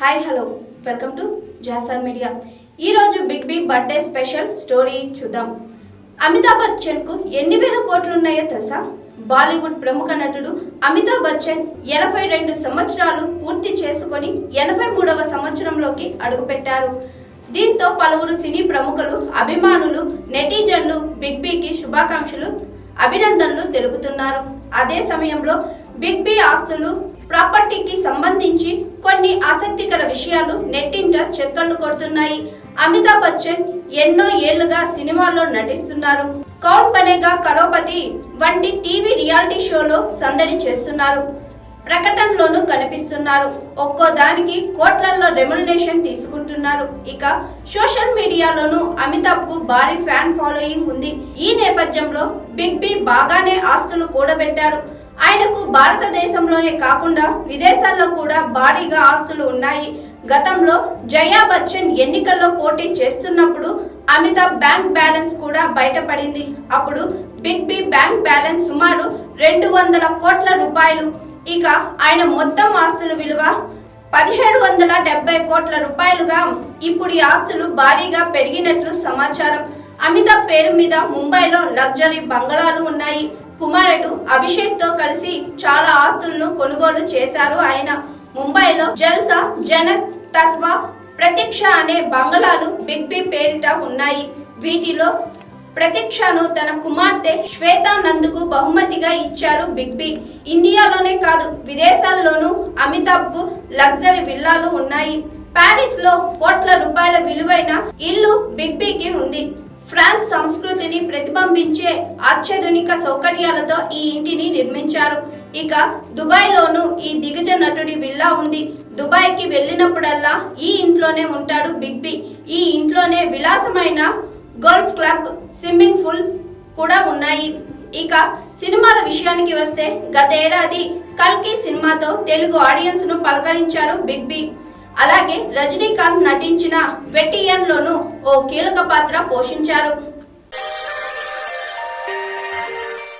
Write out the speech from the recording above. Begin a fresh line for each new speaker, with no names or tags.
Hi hello welcome to Jasar media ఈరోజు big B birthday special story చూద్దాం. అమితాబ్ బచ్చన్కు ఎన్ని వేల కోట్లు ఉన్నాయో తెలుసా? బాలీవుడ్ ప్రముఖ నటుడు అమితాబ్ బచ్చన్ ఎనభై రెండు సంవత్సరాలు పూర్తి చేసుకొని ఎనభై మూడవ సంవత్సరంలోకి అడుగుపెట్టారు. దీంతో పలువురు సినీ ప్రముఖులు అభిమానులు నెటిజన్లు బిగ్ బికి శుభాకాంక్షలు అభినందనలు తెలుపుతున్నారు. అదే సమయంలో బిగ్ బి ఆస్తులు ప్రాపర్టీకి సంబంధించి కొన్ని ఆసక్తికర విషయాలు నెట్టింట చెక్కర్లు కొడుతున్నాయి. అమితాబ్ బచ్చన్ ఎన్నో ఏళ్ళుగా సినిమాల్లో నటిస్తున్నారు. కౌన్ బనేగా కరోపతి వంటి టీవీ రియాలిటీ షోలో సందడి చేస్తున్నారు. ప్రకటనలోనూ కనిపిస్తున్నారు. ఒక్కో దానికి కోట్లల్లో రెమ్యునరేషన్ తీసుకుంటున్నారు. ఇక సోషల్ మీడియాలోనూ అమితాబ్కు భారీ ఫ్యాన్ ఫాలోయింగ్ ఉంది. ఈ నేపథ్యంలో బిగ్ బి బాగానే ఆస్తులు కూడబెట్టారు. ఆయనకు భారతదేశంలోనే కాకుండా విదేశాల్లో కూడా భారీగా ఆస్తులు ఉన్నాయి. గతంలో జయా బచ్చన్ ఎన్నికల్లో పోటీ చేస్తున్నప్పుడు అమితాబ్ బ్యాంక్ బ్యాలెన్స్ కూడా బయటపడింది. అప్పుడు బిగ్ బి బ్యాంక్ బ్యాలెన్స్ సుమారు రెండు వందల కోట్ల రూపాయలు. ఇక ఆయన మొత్తం ఆస్తుల విలువ పదిహేడు వందల డెబ్బై కోట్ల రూపాయలుగా ఇప్పుడు ఈ ఆస్తులు భారీగా పెరిగినట్లు సమాచారం. అమితాబ్ పేరు మీద ముంబైలో లగ్జరీ బంగళాలు ఉన్నాయి. కుమారుడు అభిషేక్తో కలిసి చాలా ఆస్తులను కొనుగోలు చేశారు. ఆయన ముంబైలో జల్సా జనక్ తస్వా ప్రతీక్ష అనే బంగళాలు బిగ్ బి పేరిట ఉన్నాయి. వీటిలో ప్రతీక్షను తన కుమార్తె శ్వేతానంద్కు బహుమతిగా ఇచ్చారు బిగ్ బి. ఇండియాలోనే కాదు విదేశాల్లోనూ అమితాబ్కు లగ్జరీ విల్లాలు ఉన్నాయి. ప్యారిస్లో లో కోట్ల రూపాయల విలువైన ఇల్లు బిగ్ బికి ఉంది. ఫ్రాన్స్ సంస్కృతిని ప్రతిబింబించే అత్యాధునిక సౌకర్యాలతో ఈ ఇంటిని నిర్మించారు. ఇక దుబాయ్ లోను ఈ దిగ్గజ నటుడి విల్లా ఉంది. దుబాయ్కి వెళ్ళినప్పుడల్లా ఈ ఇంట్లోనే ఉంటాడు బిగ్ బి. ఈ ఇంట్లోనే విలాసమైన గోల్ఫ్ క్లబ్ స్విమ్మింగ్ పూల్ కూడా ఉన్నాయి. ఇక సినిమాల విషయానికి వస్తే గతేడాది కల్కి సినిమాతో తెలుగు ఆడియన్స్ను పలకరించారు బిగ్ బి. అలాగే రజనీకాంత్ నటించిన వెట్టియన్ లోను ఓ కీలక పాత్ర పోషించారు.